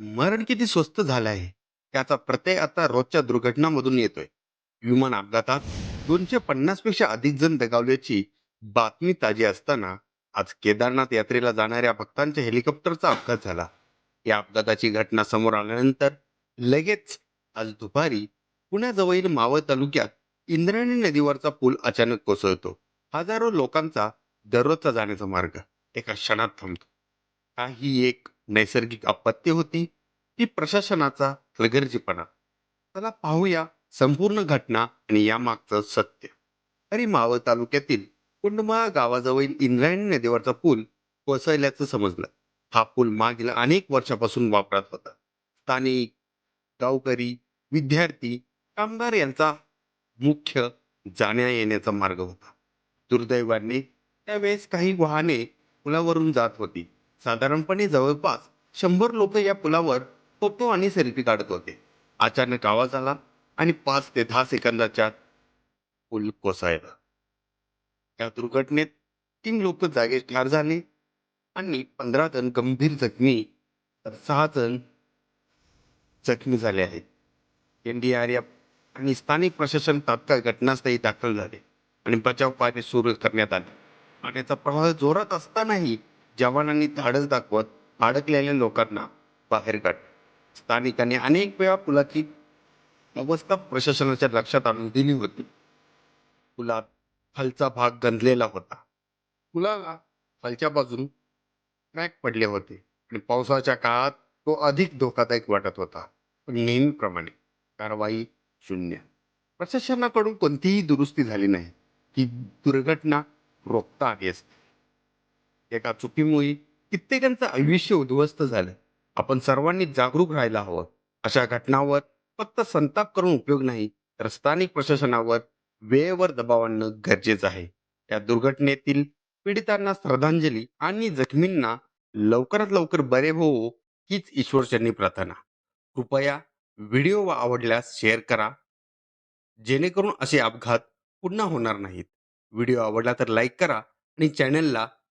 मरण किती स्वस्त झालं आहे? त्याचा प्रत्यय आता रोजच्या दुर्घटनांमधून येतोय. विमान अपघातात दोनशे पन्नासपेक्षा अधिक जण दगावल्याची बातमी ताजी असताना आज केदारनाथ यात्रेला जाणाऱ्या भक्तांच्या हेलिकॉप्टरचा अपघात झाला. या अपघाताची घटना समोर आल्यानंतर लगेच आज दुपारी पुण्याजवळील मावळ तालुक्यात इंद्रायणी नदीवरचा पूल अचानक कोसळतो. हजारो लोकांचा दररोजचा जाण्याचा मार्ग एका क्षणात थांबतो. हा ही एक नैसर्गिक आपत्ती होती ती प्रशासनाचा हलगर्जीपणा चला पाहूया संपूर्ण घटना आणि यामागचं सत्य. अरे मावळ तालुक्यातील कुंडमाळा गावाजवळील इंद्रायणी नदीवरचा पूल कोसळल्याचं समजलं. हा पूल मागील अनेक वर्षापासून वापरात होता. स्थानिक गावकरी विद्यार्थी कामगार यांचा मुख्य जाण्या येण्याचा मार्ग होता. दुर्दैवाने त्यावेळेस काही वाहने पुलावरून जात होती. साधारणपणे जवळपास शंभर लोक या पुलावर फोटो आणि सेल्फी काढत होते. अचानक आवाज आला आणि पाच ते दहा सेकंदाच्या पूल कोसळला. या दुर्घटनेत तीन लोक जागे ठार झाले आणि पंधरा जण गंभीर जखमी तर सहा जण जखमी झाले आहेत. एनडीआरएफ आणि स्थानिक प्रशासन तात्काळ घटनास्थळी दाखल झाले आणि बचाव कार्य सुरू करण्यात आले. पाण्याचा प्रवाह जोरात असतानाही जवानांनी धाडस दाखवत अडकलेल्या लोकांना बाहेर काढले स्थानिकांनी अनेक वेळा पुलाची अवस्था प्रशासनाच्या लक्षात आणून दिली होती. पुलात खालचा भाग गंजलेला होता. पुलाला खालच्या बाजून क्रॅक पडले होते आणि पावसाच्या काळात तो अधिक धोकादायक वाटत होता. पण नेहमीप्रमाणे कारवाई शून्य. प्रशासनाकडून कोणतीही दुरुस्ती झाली नाही. ही दुर्घटना रोखता आली असते. एका चुकीमुळे कित्येकांचं आयुष्य उद्ध्वस्त झालं. आपण सर्वांनी जागरूक राहायला हवं. अशा घटनावर फक्त संताप करून उपयोग नाही तर स्थानिक प्रशासनावर वेळेवर दबाव आणणं गरजेचं आहे. या दुर्घटनेतील पीडितांना श्रद्धांजली आणि जखमींना लवकरात लवकर बरे होवो हीच ईश्वरचरणी प्रार्थना. कृपया व्हिडिओ आवडल्यास शेअर करा. जेणेकरून असे अपघात पुन्हा होणार नाहीत. व्हिडिओ आवडला तर लाईक करा आणि चॅनलला